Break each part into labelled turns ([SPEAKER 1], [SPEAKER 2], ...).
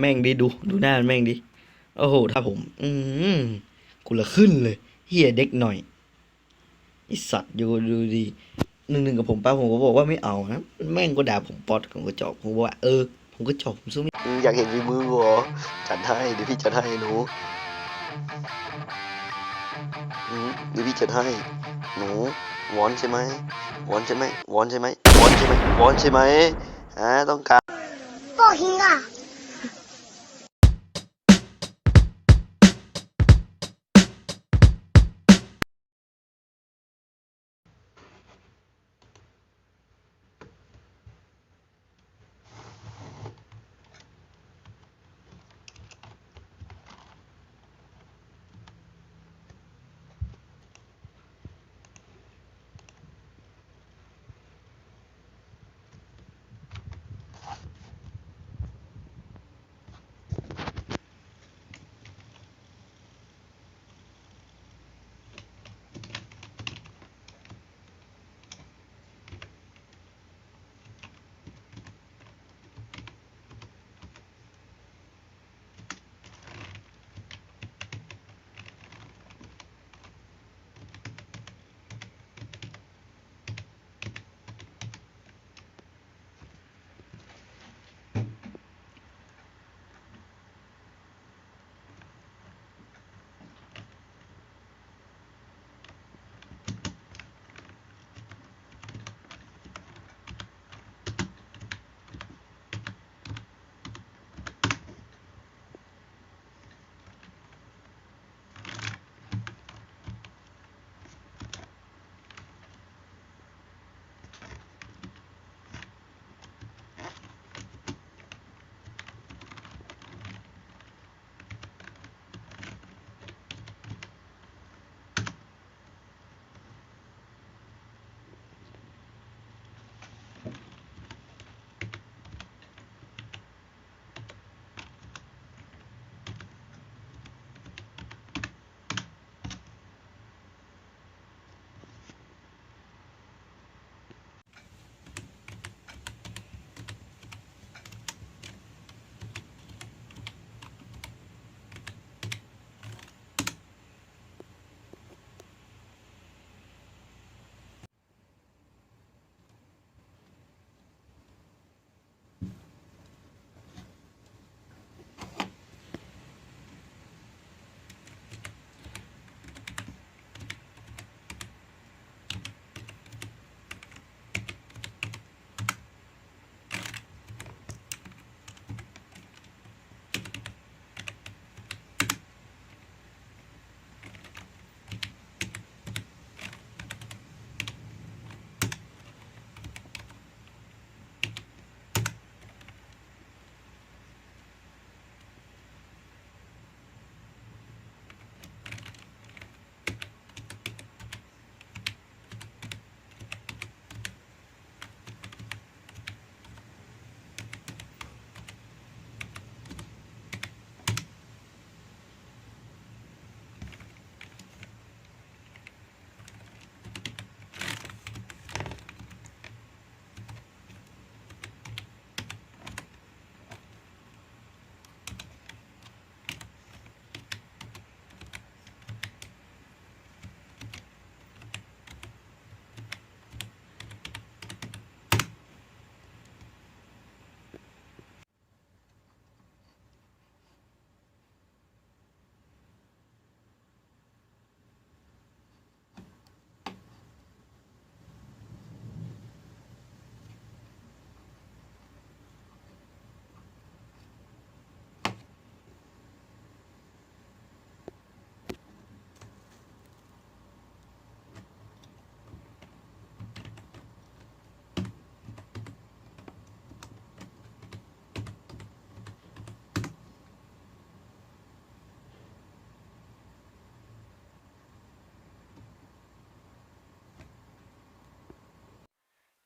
[SPEAKER 1] แม่งดิดูดูหน้าแม่งดิโอ้โหถ้าผม อืมกูละขึ้นเลยเฮียเด็กหน่อยไอสัตว์อยู่ดูดีหนึ่งหนึ่งกับผมป้าผมก็บอกว่าไม่เอานะแม่งก็ด่าผมปอตผมก็จอกผมบอกว่าเออผมก็จอกผมสู้ไม่
[SPEAKER 2] อืมอยากเห็นฝีมือกูเหรอจัดให้เดี๋ยวพี่จัดให้หนูเดี๋ยวพี่จัดให้หนูวอนใช่ไหมวอนใช่ไหมวอนใช่ไหมวอนใช่ไหมวอนใช่ไหมฮะต้องการ
[SPEAKER 3] Porrinha!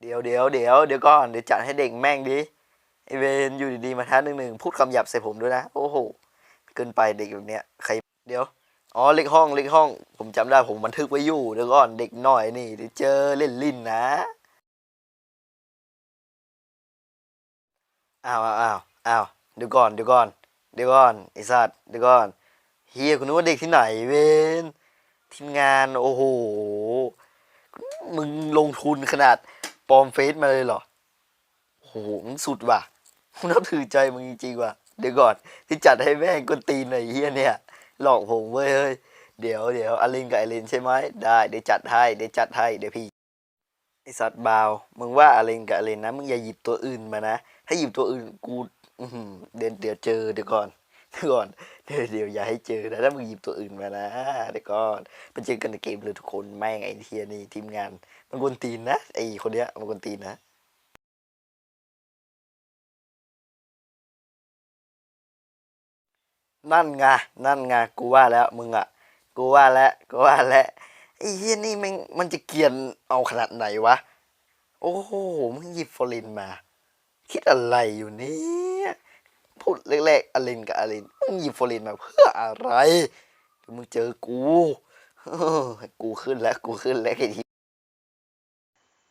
[SPEAKER 1] เดี๋ยวเดี๋ยวเดี๋ยวเดี๋ยวก่อนเดี๋ยวจัดให้เด็กแม่งดิไอเวนอยู่ดีๆมาท้าหนึ่งหนึ่งพูดคำหยาบใส่ผมด้วยนะ โอ้โห เกินไปเด็กแบบเนี้ยใครเดี๋ยวอ๋อเล็กห้องเล็กห้อง ผมจำได้ผมบันทึกไว้อยู่เดี๋ยวก่อนเด็กหน่อยนี่เดี๋ยวเจอเล่นลิ้นนะอ้าวอ้าวอ้าวเดี๋ยวก่อนเดี๋ยวก่อน เดี๋ยวก่อนไอสัตว์เดี๋ยวก่อนเฮียคุณนึกว่าเด็กที่ไหนเวนทีมงานโอ้โหมึงลงทุนขนาด ปลอมเฟซมาเลยเหรอโหมึงสุดว่ะมึงนับถือใจมึงจริงๆว่ะ เดี๋ยวก่อนที่จัดให้แม่งกนตีนหน่อยเฮียเนี่ย หลอกผมเว้ยเฮ้ย เดี๋ยวเดี๋ยวอลินกับไอรินใช่ไหมได้ เดี๋ยวจัดให้ เดี๋ยวจัดให้ เดี๋ยวพี่ ไอสัตว์บาว มึงว่าอลินกับไอรินนะ มึงอย่าหยิบตัวอื่นมานะ ถ้าหยิบตัวอื่นกูเดี๋ยวเดี๋ยวเจอเดี๋ยวก่อนเดี๋ยวก่อน เดี๋ยวเดี๋ยวอย่าให้เจอนะถ้ามึงหยิบตัวอื่นมานะ เดี๋ยวก่อนไปเจอกันในเกมเลยทุกคน แม่งไอเทียนี่ทีมงาน มันกวนตีนนะไอ้คนเนี้ยมันกวนตีนนะนั่นไงนั่นไงกูว่าแล้วมึงอะ กูว่าแล้วกูว่าแล้วไอ้เฮียนี่มันมันจะเกียนเอาขนาดไหนวะ โอ้โหมึงหยิบฟอรินมา คิดอะไรอยู่เนี่ยพูดเล็กๆอลินกับอลินมึงหยิบฟอรินมาเพื่ออะไรมึงเจอกูกูขึ้นแล้วกูขึ้นแล้วไอ้ที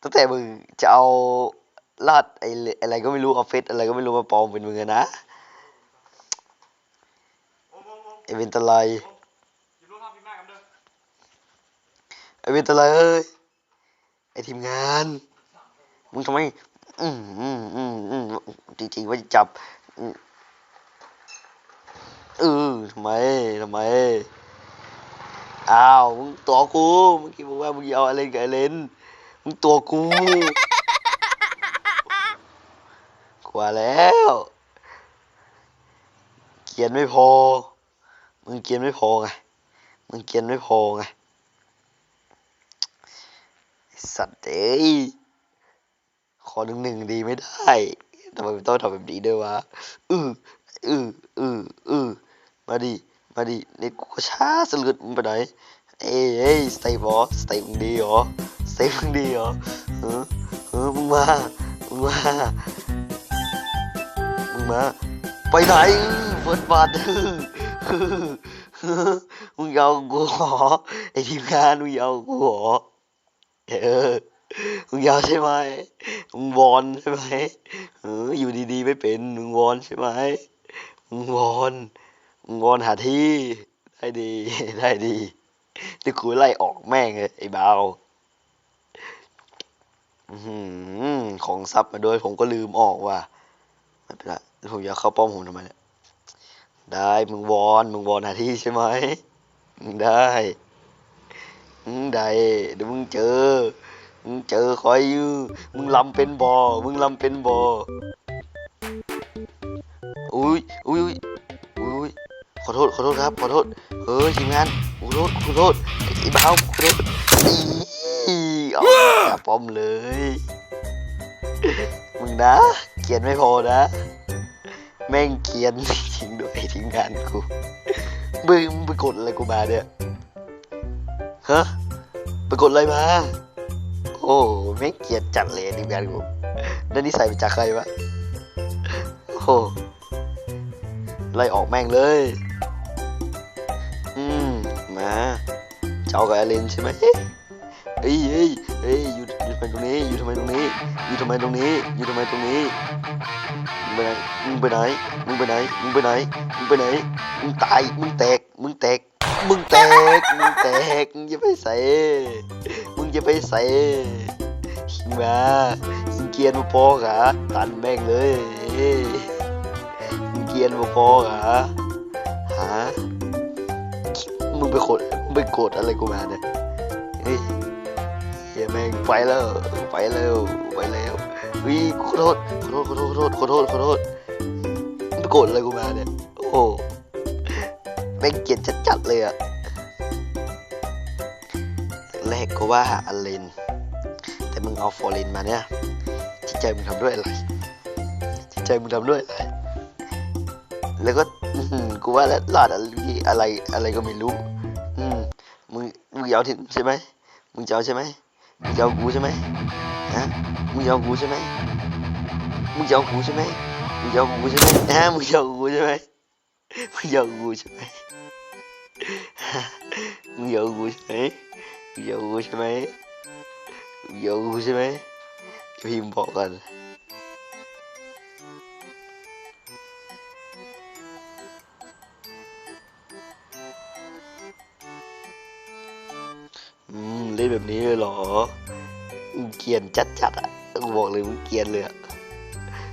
[SPEAKER 1] ตั้งแต่มึงจะเอาลาดไอ้อะไรก็ไม่รู้ออฟฟิศอะไรก็ไม่รู้มาปลอมเป็นมึงอะนะไอเวนตะไลไอเวนตะไลเอ้ยไอทีมงาน มึงทำไม อืมอืมอืมอืมจริงๆว่าจะจับเออทำไมทำไมอ้าวมึงตัวกูเมื่อกี้มึงว่ามึงจะเอาอะไรกับไอเลน ตัวกูกว่าแล้ว เขียนไม่พอ มึงเขียนไม่พอไง มึงเขียนไม่พอไง สัตว์เอ้ย ขอหนึ่งหนึ่งดีไม่ได้ทำไมต้องทำแบบนี้ด้วยวะ อืออืออืออือมาดิ มาดิ นี่กูก็ช้าสลืดมึงไปไหน เอ้ยสเตปบอสเตปมึงดีเหรอ เตปมึงดีเหรอเออเออมึงมามึงมามึงมา ไปไหนเฟิร์สบัตมึงยาวกูหรอไอทีมงานมึงยาวกูหรอเออมึงยาวใช่ไหมมึงวอนใช่ไหมเอออยู่ดีๆไม่เป็นมึงวอนใช่ไหมมึงวอนมึงวอนหาที่ได้ดีได้ดีเดี๋ยวกูไล่ออกแม่งเลยไอ้เบา ของซับมาด้วย ผมก็ลืมออกว่ะไม่เป็นไรแล้วผมอยากเข้าป้อมผมทำไมเนี่ยได้มึงวอนมึงวอนหาที่ใช่ไหมมึงได้มึงได้เดี๋ยวมึงเจอมึงเจอคอยอยู่มึงลำเป็นบอมึงลำเป็นบออุ้ยอุ้ยอุ้ยอุ้ยขอโทษขอโทษครับขอโทษเฮ้ยทีมงานขอโทษขอโทษไอ้บ้าขอโทษ อีเอาจับป้อมเลย มึงนะเขียนไม่พอนะ แม่งเขียนจริงด้วยทีมงานกูมึงมึงไปกดอะไรกูมาเนี่ยฮะไปกดอะไรมา โอ้แม่งเกลียดจัดเลยทีมงานกูนั่นนี่ใส่มาจากใครวะโอ้โหไล่ออกแม่งเลย อืม มา เจ้ากับไอเลนใช่ไหมเอ้ยเอ้ย เอ้ยอยู่อยู่ทำไมตรงนี้ อยู่ทำไมตรงนี้ อยู่ทำไมตรงนี้ อยู่ทำไมตรงนี้ มึงไปไหน มึงไปไหน มึงไปไหน มึงไปไหน มึงไปไหนมึงตาย มึงแตก มึงแตก มึงแตก มึงแตก มึงจะไปใส่ มึงจะไปใส่ขิงมามึงเกียนมาพอกะตันแม่งเลยมึงเกียนมาพอกะฮะมึงไปโกรธมึงไปโกรธอะไรกูมาเนี่ยเฮ้ย ฮียแม่งไปแล้วไปแล้วไปแล้ววิขอโทษขอโทษขอโทษขอโทษขอโทษขอโทษมึงโกรธอะไรกูมาเนี่ยโอ้แม่งเกลียดจัดๆเลยอะแรกก็ว่าหาอเลนแต่มึงเอาฟอร์เรนมาเนี่ยจิตใจมึงทำด้วยอะไรจิตใจมึงทำด้วยอะไรแล้วก็กูว่าแล้วหลอดอะไรอะไรก็ไม่รู้ อืมมึงมึงจะเอาที่ใช่ไหมมึงจะเอาใช่ไหม จะเอากูใช่ไหมฮะมึงจะเอากูใช่ไหมมึงจะเอากูใช่ไหมมึงจะเอากูใช่ไหมฮะมึงจะเอากูใช่ไหมมึงจะเอากูใช่ไหมฮะมึงจะเอากูใช่ไหมมึงจะเอากูใช่ไหมมึงจะเอากูใช่ไหมพิมพ์บอกกัน แบบนี้เลยเหรอมึงเกียนจัดจัดอะกูบอกเลยมึงเกียนเลยอะ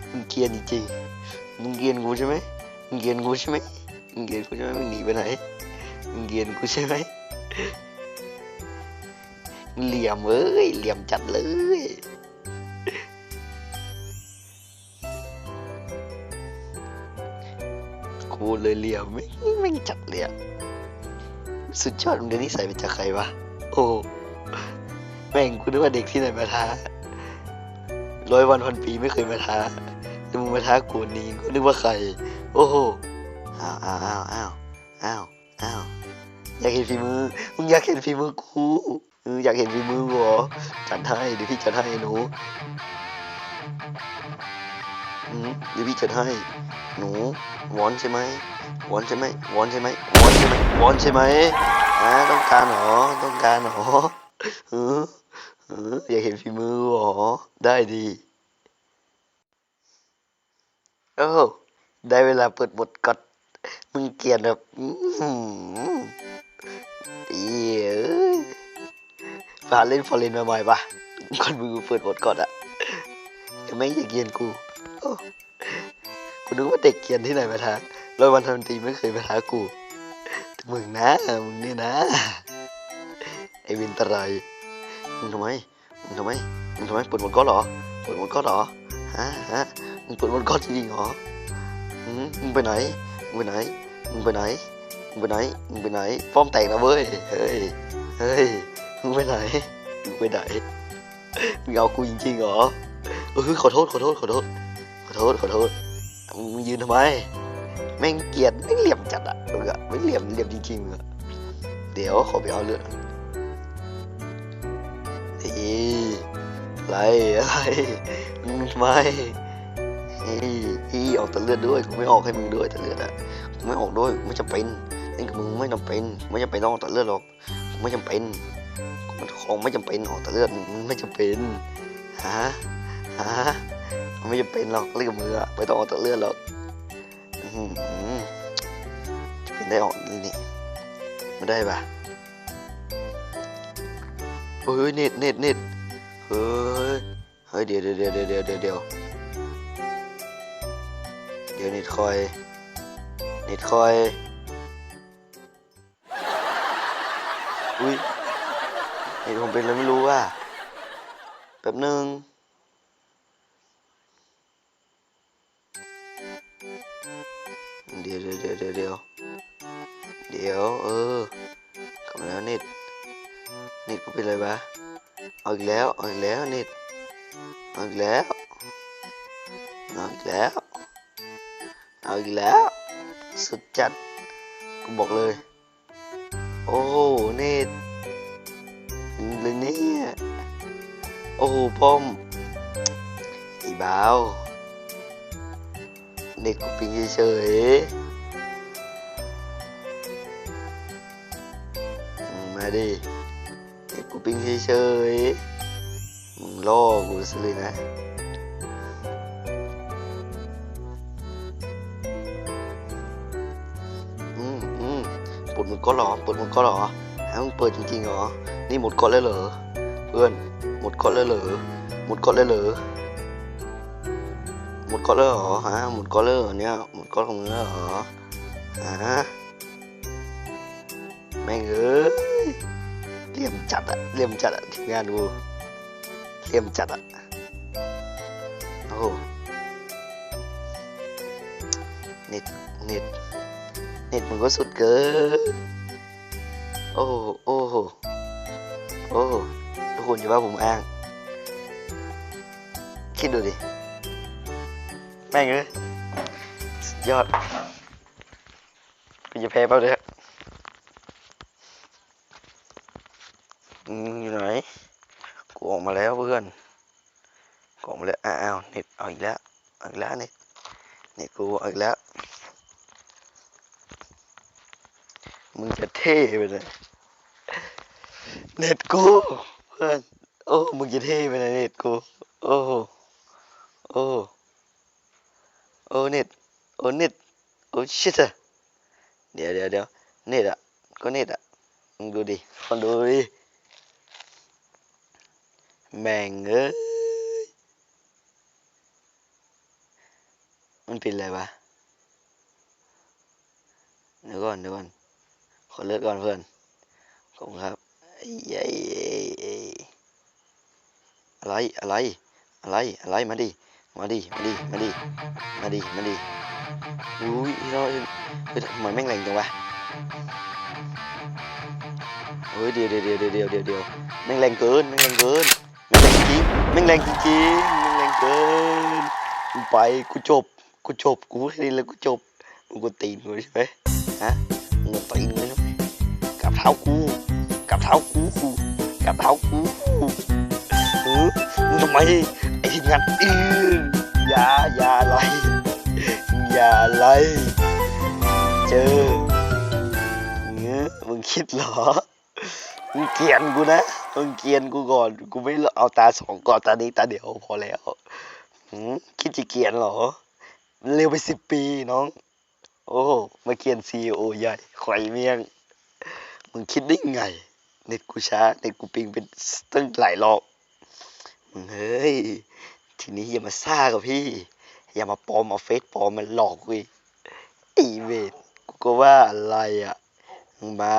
[SPEAKER 1] มึงเกียนจริงมึงเกียนกูใช่ไหมมึงเกียนกูใช่ไหมมึงเกียนกูใช่ไหมมึงหนีไปไหนมึงเกียนกูใช่ไหมเหลี่ยมเอ้ยเหลี่ยมจัดเลยกูเลยเหลี่ยมไม่ไม่จัดเลยอะสุดยอดมึงได้นิสัยเป็นจากใครวะโอ้ แม่งกูนึกว่าเด็กที่ไหนมาท้าร้อยวันพันปีไม่เคยมาท้าแต่มึงมาท้ากูนี้กูนึกว่าใคร โอ้โหอ้าวอ้าวอ้าวอ้าวอ้าวอ้าวอยากเห็นฝีมือมึงอยากเห็นฝีมือกูอออยากเห็นฝีมือกูเหรอจัดให้เดี๋ยวพี่จัดให้หนูอืมเดี๋ยวพี่จัดให้ หนูวอนใช่ไหมวอนใช่ไหมวอนใช่ไหมวอนใช่ไหมวอนใช่ไหมอ่าต้องการเหรอต้องการเหรอ อยากเห็นฝีมือหรอ ได้ดีโอ้ได้เวลาเปิดบทกดมึงเกลียดแบบอื้อหือดีเอ้ยพาเล่นฟอร์เรนมาใหม่ปะก่อนมึงเปิดบทกดอะยังไม่อยากเกลียนกูกูนึกว่าเด็กเกลียนที่ไหนมาท้าร้อยวันทันตีไม่เคยมาท้ากู มึงนะ มึงนี่นะ ไอ้วินตรายมึงทำไมมึงทำไมมึงทำไมปิดบทก็เหรอปิดบทก็เหรอฮะฮะมึงปิดบทก็จริงๆเหรอมึงไปไหนมึงไปไหนมึงไปไหนมึงไปไหนมึงไปไหนป้อมแตกนะเว้ยเฮ้ยเฮ้ยมึงไปไหนมึงไปไหนมึงเอากูจริงๆเหรอเออขอโทษขอโทษขอโทษขอโทษขอโทษมึงยืนทำไมแม่งเกลียดแม่งเหลี่ยมจัดอะมึงอะไม่งเหลี่ยมเหลี่ยมจริงๆมึงอะเดี๋ยวขอไปเอาเลือด ไรอะไรมึงไมพี่พี่ออกแต่เลือดด้วยกูไม่ออกให้มึงด้วยแต่เลือดอะกูไม่ออกด้วยไม่จำเป็นเล่กับมึงไม่จำเป็นไม่จำเป็นต้องออกแต่เลือดหรอกกูไม่จำเป็นมันของไม่จำเป็นออกแต่เลือดมันไม่จำเป็นฮะฮะมันไม่จำเป็นหรอกเล่นกับมืออะไม่ต้องออกแต่เลือดหรอกอื้อหือจะเป็นได้ออกนี่ไม่ได้ปะ เฮ้ยเน็ตเน็ตเน็ตเฮ้ยเฮ้ยเดี๋ยวเดี๋ยวเดี๋ยวเดี๋ยวเดี๋ยวเดี๋ยวเดี๋ยวเน็ตคอยเน็ตคอยอุ้ยเน็ตผมเป็นอะไรไม่รู้อะแป๊บหนึ่งเดี๋ยวเดี๋ยวเดี๋ยวเดี๋ยวเดี๋ยวเดี๋ยวเออกลับมาแล้วเน็ต เน็ตกูเป็นไรวะเอาอีกแล้วเอาอีกแล้วเน็ตเอาอีกแล้วเอาอีกแล้วเอาอีกแล้วสุดจัดกูบอกเลย โอ้โหเนตเลยเนี่ยโอ้โหป้อมไอ้บ้าวเด็กกูปิงเฉยมาดิ ปิงเฉยๆ มึงล่อกูซะเลยนะ อืมอืมปลดหมดก็หรอปลดหมดก็หรอฮะมึงเปิดจริงๆหรอ นี่หมดก็แล้วเหรอ เพื่อน หมดก็แล้วเหรอ หมดก็แล้วเหรอ หมดก็แล้วเหรอฮะ หมดก็แล้วเหรอเนี่ย หมดก็ของมึงเหรอฮะแม่งเอ้ย เหลี่ยมจัดอะเหลี่ยมจัดอะทีมงานกูเหลี่ยมจัดอะโอ้โหเน็ตเน็ตเน็ตมึงก็สุดเกินโอ้โหโอ้โหโอ้โหทุกคนอย่าว่าผมอ้าง คิดดูดิ แม่งเลยยอดกูจะแพ้เปล่าเนี่ยอื อยู่ไหนกูออกมาแล้วเพื่อนกูออกมาแล้วอ้าวเน็ตเอาอีกแล้วเอาอีกแล้วเน็ตเน็ตกูเอาอีกแล้วมึงจะเท่ไปเลยเน็ตกูเพื่อนโอ้มึงจะเท่ไปเลยเน็ตกูโอ้โหโอ้โอ้เน็ตโอ้เน็ตโอ้ชิตอะเดี๋ยวเดี๋ยวเดี๋ยวเน็ตอะก็เน็ตอะมึงดูดิคนดูดิ แม่งเอ้ย มันเป็นอะไรวะเดี๋ยวก่อนเดี๋ยวก่อน ขอเลือดก่อนเพื่อน ขอบคุณครับไอ้ไอ้ไอ้อะไร อะไร อะไร อะไร มาดิ มาดิ มาดิ มาดิ มาดิ มาดิอุ้ยเราเฮ้ยทำไมแม่งแรงจังวะเฮ้ยเดี๋ยวเดี๋ยวเดี๋ยวเดี๋ยวเดี๋ยวแม่งแรงเกิน แม่งแรงเกิน ม่งแรงจริงม่งแรงจริงม่งแรงเกินกูไปกูจบกูจบกูแค่นี้แล้วกูจบมึงกูตีนกูใช่ไหมฮะมึงกูตีนกูใช่ไหมกับเท้ากูกับเท้ากูกับเท้ากูเออมึงทำไมไอ้ที่งัดอืออย่าอย่าอะไรอย่าอะไรเจอเงี้ยมึงคิดเหรอมึงเกลียนกูนะ มึงเกียนกูก่อน กูไม่เอาตาสองก่อนตานี้ตาเดียวพอแล้วคิดจะเกียนเหรอ เร็วไปสิบปีน้อง โอ้มาเกียนซีโอใหญ่ไข่เมียง มึงคิดได้ไง เน็ตกูช้า เน็ตกูปิงเป็นตั้งหลายรอบ มึงเฮ้ย ทีนี้อย่ามาซ่ากับพี่ อย่ามาปลอมเอาเฟซปลอมมันหลอกกูอีกไอเวทกูก็ว่าอะไรอะ มึงมา